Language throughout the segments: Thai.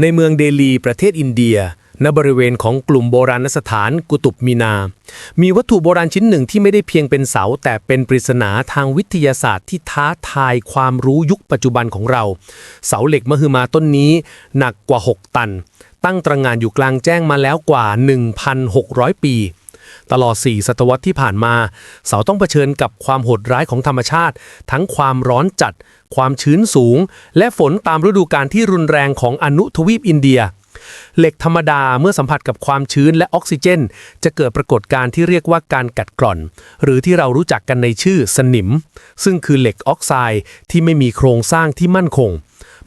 ในเมืองเดลีประเทศอินเดีย ณบริเวณของกลุ่มโบราณสถานกุตุบมีนา มีวัตถุโบราณชิ้นหนึ่งที่ไม่ได้เพียงเป็นเสา แต่เป็นปริศนาทางวิทยาศาสตร์ที่ท้าทายความรู้ยุคปัจจุบันของเรา เสาเหล็กมหึมาต้นนี้ หนักกว่า 6 ตัน ตั้งตระหงานอยู่กลางแจ้งมาแล้วกว่า 1,600 ปี ตลอด 4 ศตวรรษที่ผ่านมา เสาต้องเผชิญกับความโหดร้ายของธรรมชาติ ทั้งความร้อนจัด ความชื้นสูง และฝนตามฤดูกาลที่รุนแรงของอนุทวีปอินเดีย เหล็กธรรมดาเมื่อสัมผัสกับความชื้นและออกซิเจน จะเกิดปรากฏการณ์ที่เรียกว่าการกัดกร่อน หรือที่เรารู้จักกันในชื่อสนิม ซึ่งคือเหล็กออกไซด์ที่ไม่มีโครงสร้างที่มั่นคง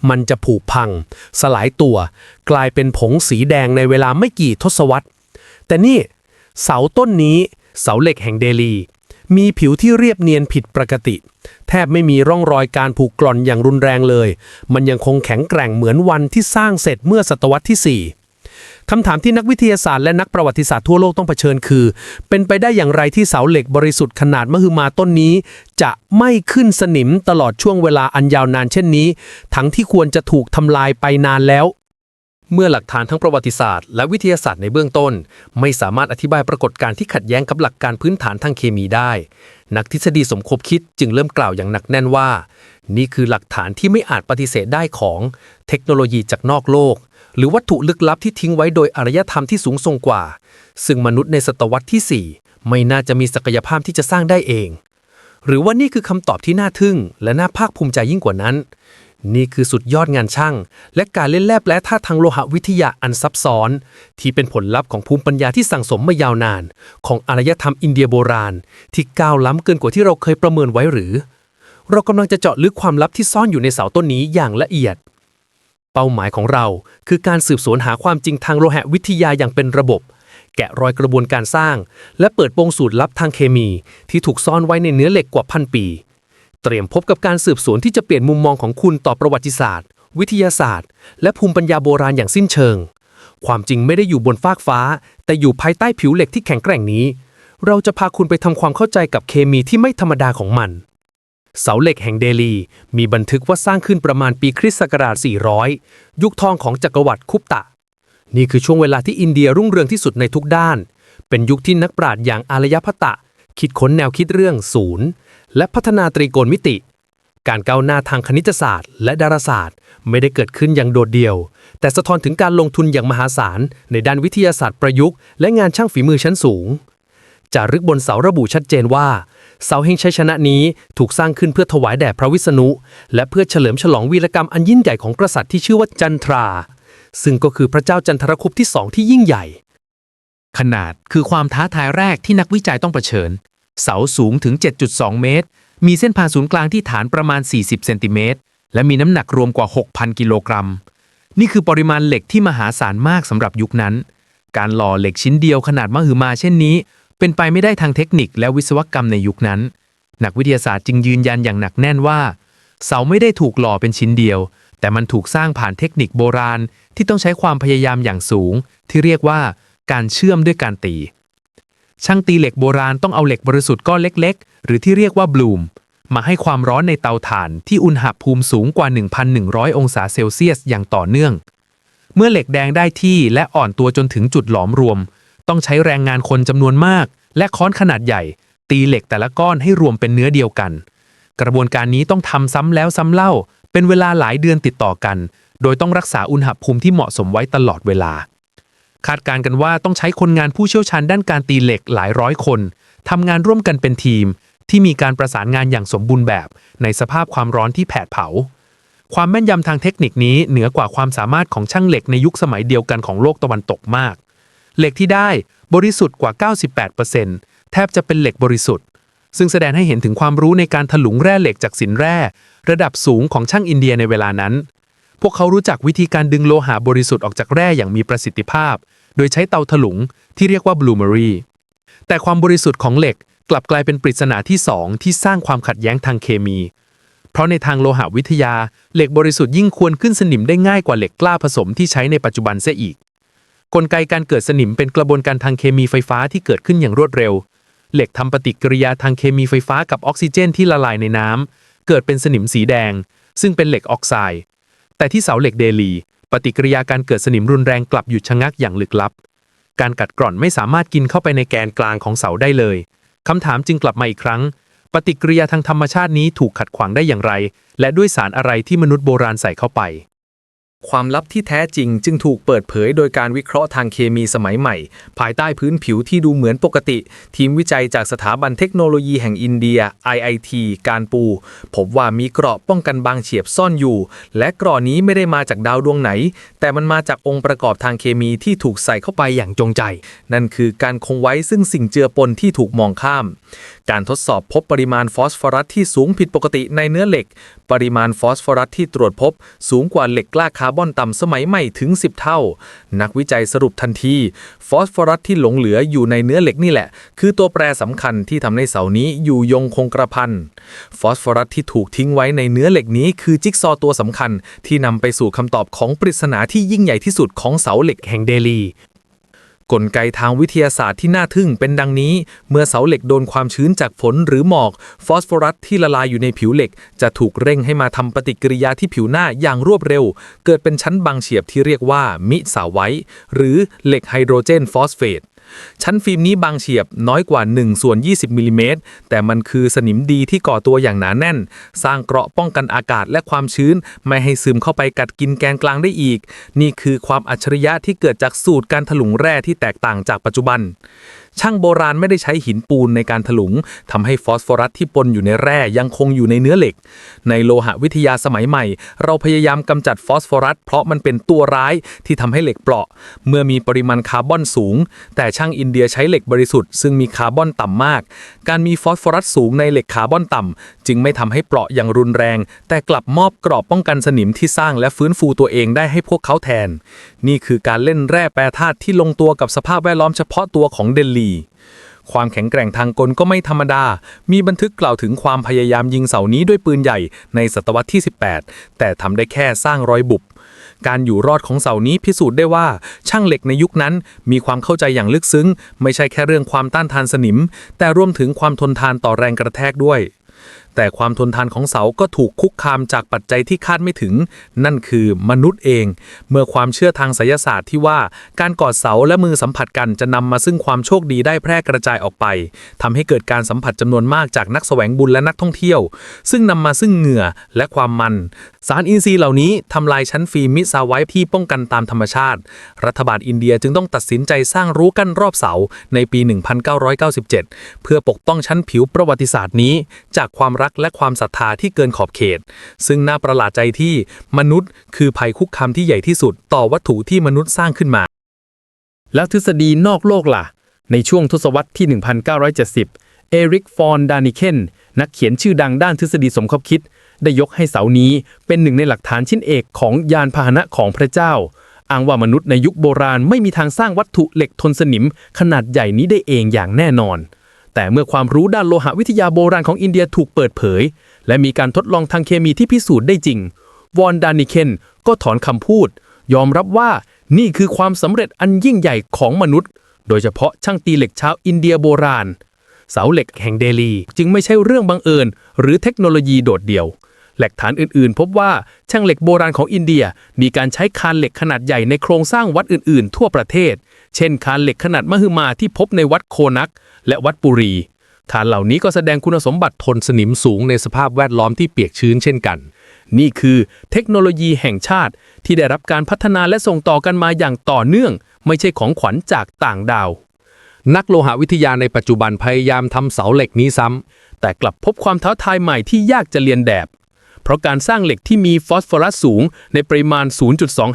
มันจะผุพัง สลายตัว กลายเป็นผงสีแดงในเวลาไม่กี่ทศวรรษ แต่นี่ เสาต้นนี้เสาเหล็กแห่งเดลี มีผิวที่เรียบเนียนผิดปกติ แทบไม่มีร่องรอยการผุกร่อนอย่างรุนแรงเลย มันยังคงแข็งแกร่งเหมือนวันที่สร้างเสร็จเมื่อศตวรรษที่ 4คำถามที่นักวิทยาศาสตร์และนักประวัติศาสตร์ทั่วโลกต้องเผชิญคือ เป็นไปได้อย่างไรที่เสาเหล็กบริสุทธิ์ขนาดมหึมาต้นนี้ จะไม่ขึ้นสนิมตลอดช่วงเวลาอันยาวนานเช่นนี้ ทั้งที่ควรจะถูกทำลายไปนานแล้ว เมื่อหลักฐานทั้งประวัติศาสตร์และวิทยาศาสตร์ในเบื้องต้น ไม่สามารถอธิบายปรากฏการณ์ที่ขัดแย้งกับหลักการพื้นฐานทางเคมีได้ นักทฤษฎีสมคบคิดจึงเริ่มกล่าวอย่างหนักแน่นว่า นี่คือหลักฐานที่ไม่อาจปฏิเสธได้ของเทคโนโลยีจากนอกโลก หรือวัตถุลึกลับที่ทิ้งไว้โดยอารยธรรมที่สูงส่งกว่า ซึ่งมนุษย์ในศตวรรษที่ 4 ไม่น่าจะมีศักยภาพที่จะสร้างได้เอง หรือว่านี่คือคำตอบที่น่าทึ่ง และน่าภาคภูมิใจยิ่งกว่านั้น นี่คือสุดยอดงานช่าง และการเล่นแร่แปรธาตุทางโลหะวิทยาอันซับซ้อน ที่เป็นผลลัพธ์ของภูมิปัญญาที่สั่งสมมายาวนาน ของอารยธรรมอินเดียโบราณ ที่ก้าวล้ำเกินกว่าที่เราเคยประเมินไว้หรือ เรากำลังจะเจาะลึกความลับที่ซ่อนอยู่ในเสาต้นนี้อย่างละเอียด เป้าหมายของเราคือการสืบสวนหาความจริงทางโลหะวิทยาอย่างเป็นระบบ แกะรอยกระบวนการสร้าง และเปิดโปงสูตรลับทางเคมี ที่ถูกซ่อนไว้ในเนื้อเหล็กกว่าพันปี เตรียมพบกับการสืบสวนที่จะเปลี่ยนมุมมองของคุณต่อประวัติศาสตร์ วิทยาศาสตร์ และภูมิปัญญาโบราณอย่างสิ้นเชิง ความจริงไม่ได้อยู่บนฟากฟ้า แต่อยู่ภายใต้ผิวเหล็กที่แข็งแกร่งนี้ เราจะพาคุณไปทำความเข้าใจกับเคมีที่ไม่ธรรมดาของมันเสาเหล็กแห่งเดลี มีบันทึกว่าสร้างขึ้นประมาณปีคริสต์ศักราช 400 ยุคทองของจักรวรรดิคุปตะ นี่คือช่วงเวลาที่อินเดียรุ่งเรืองที่สุดในทุกด้าน เป็นยุคที่นักปราชญ์อย่างอารยพัตตะ คิดค้นแนวคิดเรื่องศูนย์และพัฒนาตรีโกณมิติ การก้าวหน้าทางคณิตศาสตร์ และดาราศาสตร์ ไม่ได้เกิดขึ้นอย่างโดดเดี่ยว แต่สะท้อนถึงการลงทุนอย่างมหาศาล ในด้านวิทยาศาสตร์ประยุกต์ และงานช่างฝีมือชั้นสูงจารึกบนเสาระบุชัดเจนว่า เสาแห่งชัยชนะนี้ถูกสร้างขึ้นเพื่อถวายแด่พระวิษณุ และเพื่อเฉลิมฉลองวีรกรรมอันยิ่งใหญ่ของกษัตริย์ที่ชื่อว่าจันทรา ซึ่งก็คือพระเจ้าจันทรคุปที่สองที่ยิ่งใหญ่ ขนาดคือความท้าทายแรกที่นักวิจัยต้องเผชิญ เสาสูงถึง 7.2 เมตร มีเส้นผ่าศูนย์กลางที่ฐานประมาณ 40 เซนติเมตร และมีน้ำหนักรวมกว่า 6,000 กิโลกรัม นี่คือปริมาณเหล็กที่มหาศาลมากสำหรับยุคนั้น การหล่อเหล็กชิ้นเดียวขนาดมหึมาเช่นนี้ เป็นไปไม่ได้ทางเทคนิคและวิศวกรรมในยุคนั้น นักวิทยาศาสตร์จึงยืนยันอย่างหนักแน่นว่า เสาไม่ได้ถูกหล่อเป็นชิ้นเดียว แต่มันถูกสร้างผ่านเทคนิคโบราณที่ต้องใช้ความพยายามอย่างสูง ที่เรียกว่า การเชื่อมด้วยการตี ช่างตีเหล็กโบราณต้องเอาเหล็กบริสุทธิ์ก้อนเล็ก ๆ หรือที่เรียกว่าบลูม มาให้ความร้อนในเตาถ่านที่อุณหภูมิสูงกว่า 1,100 องศาเซลเซียสอย่างต่อเนื่อง เมื่อเหล็กแดงได้ที่และอ่อนตัวจนถึงจุดหลอมรวม ต้องใช้แรงงานคนจำนวนมาก และค้อนขนาดใหญ่ ตีเหล็กแต่ละก้อนให้รวมเป็นเนื้อเดียวกัน กระบวนการนี้ต้องทำซ้ำแล้วซ้ำเล่า เป็นเวลาหลายเดือนติดต่อกัน โดยต้องรักษาอุณหภูมิที่เหมาะสมไว้ตลอดเวลา คาดการณ์กันว่าต้องใช้คนงานผู้เชี่ยวชาญด้านการตีเหล็กหลายร้อยคนทำงานร่วมกันเป็นทีม ที่มีการประสานงานอย่างสมบูรณ์แบบ ในสภาพความร้อนที่แผดเผา ความแม่นยำทางเทคนิคนี้เหนือกว่าความสามารถของช่างเหล็กในยุคสมัยเดียวกันของโลกตะวันตกมาก เหล็กที่ได้บริสุทธิ์กว่า 98%แทบจะเป็นเหล็กบริสุทธิ์ ซึ่งแสดงให้เห็นถึงความรู้ในการถลุงแร่เหล็กจากสินแร่ ระดับสูงของช่างอินเดียในเวลานั้นพวกเขารู้จักวิธีการดึงโลหะบริสุทธิ์ออกจากแร่อย่างมีประสิทธิภาพ โดยใช้เตาถลุงที่เรียกว่าบลูเมอรีแต่ความบริสุทธิ์ของเหล็กกลับกลายเป็นปริศนาที่สองที่สร้างความขัดแย้งทางเคมี เพราะในทางโลหะวิทยา เหล็กบริสุทธิ์ยิ่งควรขึ้นสนิมได้ง่ายกว่าเหล็กกล้าผสมที่ใช้ในปัจจุบันเสียอีก กลไกการเกิดสนิมเป็นกระบวนการทางเคมีไฟฟ้าที่เกิดขึ้นอย่างรวดเร็ว เหล็กทำปฏิกิริยาทางเคมีไฟฟ้ากับออกซิเจนที่ละลายในน้ำเกิดเป็นสนิมสีแดง ซึ่งเป็นเหล็กออกไซด์ แต่ที่เสาเหล็กเดลี ปฏิกิริยาการเกิดสนิมรุนแรงกลับหยุดชะงักอย่างลึกลับ การกัดกร่อนไม่สามารถกินเข้าไปในแกนกลางของเสาได้เลยคำถามจึงกลับมาอีกครั้ง ปฏิกิริยาทางธรรมชาตินี้ถูกขัดขวางได้อย่างไร และด้วยสารอะไรที่มนุษย์โบราณใส่เข้าไป ความลับที่แท้จริงจึงถูกเปิดเผยโดยการวิเคราะห์ทางเคมีสมัยใหม่ ภายใต้พื้นผิวที่ดูเหมือนปกติ ทีมวิจัยจากสถาบันเทคโนโลยีแห่งอินเดีย IIT การปู พบว่ามีเกราะป้องกันบางเฉียบซ่อนอยู่ และเกราะนี้ไม่ได้มาจากดาวดวงไหน แต่มันมาจากองค์ประกอบทางเคมีที่ถูกใส่เข้าไปอย่างจงใจ นั่นคือการคงไว้ซึ่งสิ่งเจือปนที่ถูกมองข้าม การทดสอบพบปริมาณฟอสฟอรัสที่สูงผิดปกติในเนื้อเหล็ก ปริมาณฟอสฟอรัสที่ตรวจพบ สูงกว่าเหล็กกล้าคาาร์บอนต่ำสมัยใหม่ถึง 10 เท่า นักวิจัยสรุปทันที ฟอสฟอรัสที่หลงเหลืออยู่ในเนื้อเหล็กนี่แหละ คือตัวแปรสำคัญที่ทำให้เสานี้อยู่ยงคงกระพันฟอสฟอรัสที่ถูกทิ้งไว้ในเนื้อเหล็กนี้คือจิ๊กซอตัวสำคัญที่นำไปสู่คำตอบของปริศนาที่ยิ่งใหญ่ที่สุดของเสาเหล็กแห่งเดลี กลไกทางวิทยาศาสตร์ที่น่าทึ่งเป็นดังนี้ เมื่อเสาเหล็กโดนความชื้นจากฝนหรือหมอก ฟอสฟอรัสที่ละลายอยู่ในผิวเหล็ก จะถูกเร่งให้มาทำปฏิกิริยาที่ผิวหน้าอย่างรวดเร็ว เกิดเป็นชั้นบางเฉียบที่เรียกว่ามิสาไว้ หรือเหล็กไฮโดรเจนฟอสเฟต ชั้นฟิล์มนี้บางเฉียบน้อยกว่า1ส่วน20มิลลิเมตรแต่มันคือสนิมดีที่ก่อตัวอย่างหนาแน่น สร้างเกราะป้องกันอากาศและความชื้น ไม่ให้ซึมเข้าไปกัดกินแกนกลางได้อีก นี่คือความอัจฉริยะที่เกิดจากสูตรการถลุงแร่ที่แตกต่างจากปัจจุบัน ช่างโบราณไม่ได้ใช้หินปูนในการถลุงทำให้ฟอสฟอรัสที่ปนอยู่ในแร่ยังคงอยู่ในเนื้อเหล็ก ในโลหะวิทยาสมัยใหม่ เราพยายามกำจัดฟอสฟอรัสเพราะมันเป็นตัวร้ายที่ทำให้เหล็กเปราะ เมื่อมีปริมาณคาร์บอนสูง แต่ช่างอินเดียใช้เหล็กบริสุทธิ์ซึ่งมีคาร์บอนต่ำมาก การมีฟอสฟอรัสสูงในเหล็กคาร์บอนต่ำจึงไม่ทำให้เปราะอย่างรุนแรง แต่กลับมอบกรอบป้องกันสนิมที่สร้างและฟื้นฟูตัวเองได้ให้พวกเขาแทน นี่คือการเล่นแร่แปรธาตุที่ลงตัวกับสภาพแวดล้อมเฉพาะตัวของเดลีความแข็งแกร่งทางกลก็ไม่ธรรมดา มีบันทึกกล่าวถึงความพยายามยิงเสานี้ด้วยปืนใหญ่ในศตวรรษที่ 18 แต่ทำได้แค่สร้างรอยบุบ การอยู่รอดของเสานี้พิสูจน์ได้ว่า ช่างเหล็กในยุคนั้นมีความเข้าใจอย่างลึกซึ้ง ไม่ใช่แค่เรื่องความต้านทานสนิม แต่รวมถึงความทนทานต่อแรงกระแทกด้วย แต่ความทนทานของเสาก็ถูกคุกคามจากปัจจัยที่คาดไม่ถึง นั่นคือมนุษย์เอง เมื่อความเชื่อทางไสยศาสตร์ที่ว่าการกอดเสาและมือสัมผัสกันจะนำมาซึ่งความโชคดีได้แพร่กระจายออกไปทำให้เกิดการสัมผัสจำนวนมากจากนักแสวงบุญและนักท่องเที่ยว ซึ่งนำมาซึ่งเหงื่อและความมัน สารอินทรีย์เหล่านี้ทำลายชั้นฟิล์มมิซาไว้ที่ป้องกันตามธรรมชาติ รัฐบาลอินเดียจึงต้องตัดสินใจสร้างรั้วกั้นรอบเสาในปี 1997 เพื่อปกป้องชั้นผิวประวัติศาสตร์นี้ จากความรักและความศรัทธาที่เกินขอบเขต ซึ่งน่าประหลาดใจที่มนุษย์คือภัยคุกคามที่ใหญ่ที่สุด ต่อวัตถุที่มนุษย์สร้างขึ้นมา แล้วทฤษฎีนอกโลกล่ะ ในช่วงทศวรรษที่ 1970 เอริกฟอนดานิเคนนักเขียนชื่อดังด้านทฤษฎีสมคบคิด ได้ยกให้เสานี้เป็นหนึ่งในหลักฐานชิ้นเอกของยานพาหนะของพระเจ้าอ้างว่ามนุษย์ในยุคโบราณไม่มีทางสร้างวัตถุเหล็กทนสนิมขนาดใหญ่นี้ได้เองอย่างแน่นอน แต่เมื่อความรู้ด้านโลหะวิทยาโบราณของอินเดียถูกเปิดเผย และมีการทดลองทางเคมีที่พิสูจน์ได้จริง วอนดานิเคนก็ถอนคำพูด ยอมรับว่านี่คือความสำเร็จอันยิ่งใหญ่ของมนุษย์ โดยเฉพาะช่างตีเหล็กชาวอินเดียโบราณ เสาเหล็กแห่งเดลี จึงไม่ใช่เรื่องบังเอิญ หรือเทคโนโลยีโดดเดี่ยว หลักฐานอื่นๆ พบว่าช่างเหล็กโบราณของอินเดียมีการใช้คานเหล็กขนาดใหญ่ในโครงสร้างวัดอื่นๆ ทั่วประเทศ เช่นคานเหล็กขนาดมหึมาที่พบในวัดโคนัก และวัดปุรีคานเหล่านี้ก็แสดงคุณสมบัติทนสนิมสูงในสภาพแวดล้อมที่เปียกชื้นเช่นกัน นี่คือเทคโนโลยีแห่งชาติที่ได้รับการพัฒนาและส่งต่อกันมาอย่างต่อเนื่อง ไม่ใช่ของขวัญจากต่างดาว นักโลหะวิทยาในปัจจุบันพยายามทำเสาเหล็กนี้ซ้ำแต่กลับพบความท้าทายใหม่ที่ยากจะเรียนแบบ เพราะการสร้างเหล็กที่มีฟอสฟอรัสสูงในปริมาณ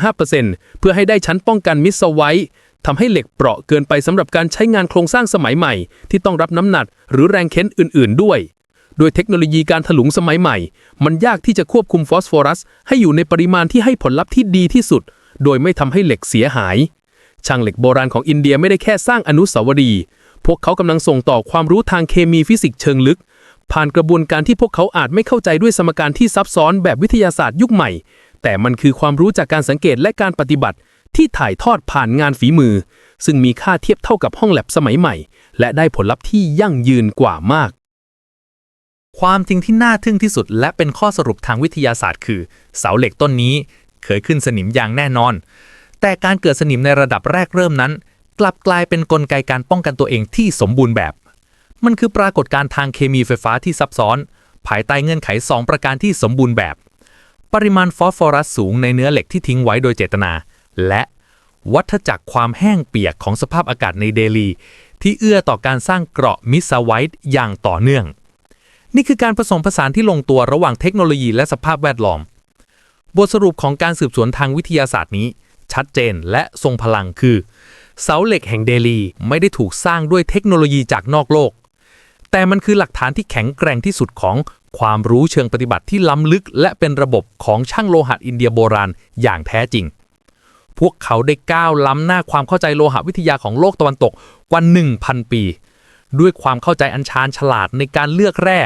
0.25%เพื่อให้ได้ชั้นป้องกันมิสไวท์ทำให้เหล็กเปราะเกินไปสำหรับการใช้งานโครงสร้างสมัยใหม่ ที่ต้องรับน้ำหนักหรือแรงเค้นอื่น ๆ ด้วย โดยเทคโนโลยีการถลุงสมัยใหม่ มันยากที่จะควบคุมฟอสฟอรัส ให้อยู่ในปริมาณที่ให้ผลลัพธ์ที่ดีที่สุด โดยไม่ทำให้เหล็กเสียหาย ช่างเหล็กโบราณของอินเดียไม่ได้แค่สร้างอนุสาวรีย์พวกเขากำลังส่งต่อความรู้ทางเคมีฟิสิกส์เชิงลึก ผ่านกระบวนการที่พวกเขาอาจไม่เข้าใจด้วยสมการที่ซับซ้อนแบบวิทยาศาสตร์ยุคใหม่ แต่มันคือความรู้จากการสังเกตและการปฏิบัติ ที่ถ่ายทอดผ่านงานฝีมือ ซึ่งมีค่าเทียบเท่ากับห้องแลบสมัยใหม่ และได้ผลลัพธ์ที่ยั่งยืนกว่ามาก ความจริงที่น่าทึ่งที่สุด และเป็นข้อสรุปทางวิทยาศาสตร์ คือ เสาเหล็กต้นนี้เคยขึ้นสนิมอย่างแน่นอน แต่การเกิดสนิมในระดับแรกเริ่มนั้น กลับกลายเป็นกลไกการป้องกันตัวเองที่สมบูรณ์แบบ มันคือปรากฏการณ์ทางเคมีไฟฟ้าที่ซับซ้อน ภายใต้เงื่อนไข 2 ประการที่สมบูรณ์แบบ ปริมาณฟอสฟอรัสสูงในเนื้อเหล็กที่ทิ้งไว้โดยเจตนา และวัฏจักรความแห้งเปียกของสภาพอากาศในเดลี ที่เอื้อต่อการสร้างเกราะมิสซไวท์อย่างต่อเนื่อง นี่คือการผสมผสานที่ลงตัวระหว่างเทคโนโลยีและสภาพแวดล้อม บทสรุปของการสืบสวนทางวิทยาศาสตร์นี้ ชัดเจนและทรงพลังคือ เสาเหล็กแห่งเดลีไม่ได้ถูกสร้างด้วยเทคโนโลยีจากนอกโลก แต่มันคือหลักฐานที่แข็งแกร่งที่สุดของความรู้เชิงปฏิบัติที่ล้ำลึก และเป็นระบบของช่างโลหะอินเดียโบราณอย่างแท้จริง พวกเขาได้ก้าวล้ำหน้าความเข้าใจโลหะวิทยาของโลกตะวันตกกว่า 1,000 ปี ด้วยความเข้าใจอันชาญฉลาดในการเลือกแร่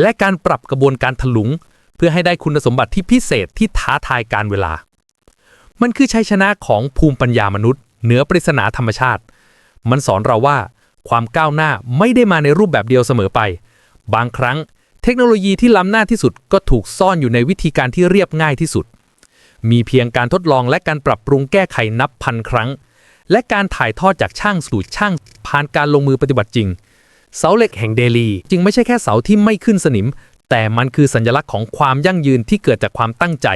และการปรับกระบวนการถลุง เพื่อให้ได้คุณสมบัติที่พิเศษที่ท้าทายการเวลา มันคือชัยชนะของภูมิปัญญามนุษย์ เหนือปริศนาธรรมชาติ มันสอนเราว่า ความก้าวหน้าไม่ได้มาในรูปแบบเดียวเสมอไป บางครั้ง เทคโนโลยีที่ล้ำหน้าที่สุดก็ถูกซ่อนอยู่ในวิธีการที่เรียบง่ายที่สุด มีเพียงการทดลองและการปรับปรุงแก้ไขนับพันครั้ง และการถ่ายทอดจากช่างสู่ช่างผ่านการลงมือปฏิบัติจริง เสาเหล็กแห่งเดลี จึงไม่ใช่แค่เสาที่ไม่ขึ้นสนิม แต่มันคือสัญลักษณ์ของความยั่งยืนที่เกิดจากความตั้งใจ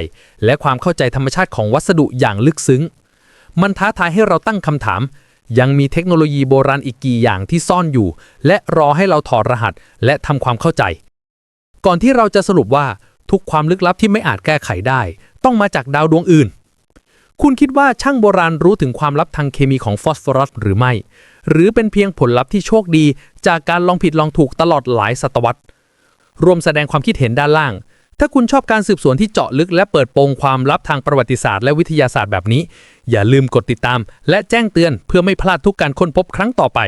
และความเข้าใจธรรมชาติของวัสดุอย่างลึกซึ้ง มันท้าทายให้เราตั้งคำถาม ยังมีเทคโนโลยีโบราณอีกกี่อย่างที่ซ่อนอยู่ และรอให้เราถอดรหัส และทำความเข้าใจ ก่อนที่เราจะสรุปว่าทุกความลึกลับที่ไม่อาจแก้ไขได้ ต้องมาจากดาวดวงอื่น คุณคิดว่าช่างโบราณรู้ถึงความลับทางเคมีของฟอสฟอรัสหรือไม่ หรือเป็นเพียงผลลัพธ์ที่โชคดี จากการลองผิดลองถูกตลอดหลายศตวรรษรวมแสดงความคิดเห็นด้านล่าง ถ้าคุณชอบการสืบสวนที่เจาะลึกและเปิดโปงความลับทางประวัติศาสตร์และวิทยาศาสตร์แบบนี้ อย่าลืมกดติดตาม และแจ้งเตือนเพื่อไม่พลาดทุกการค้นพบครั้งต่อไป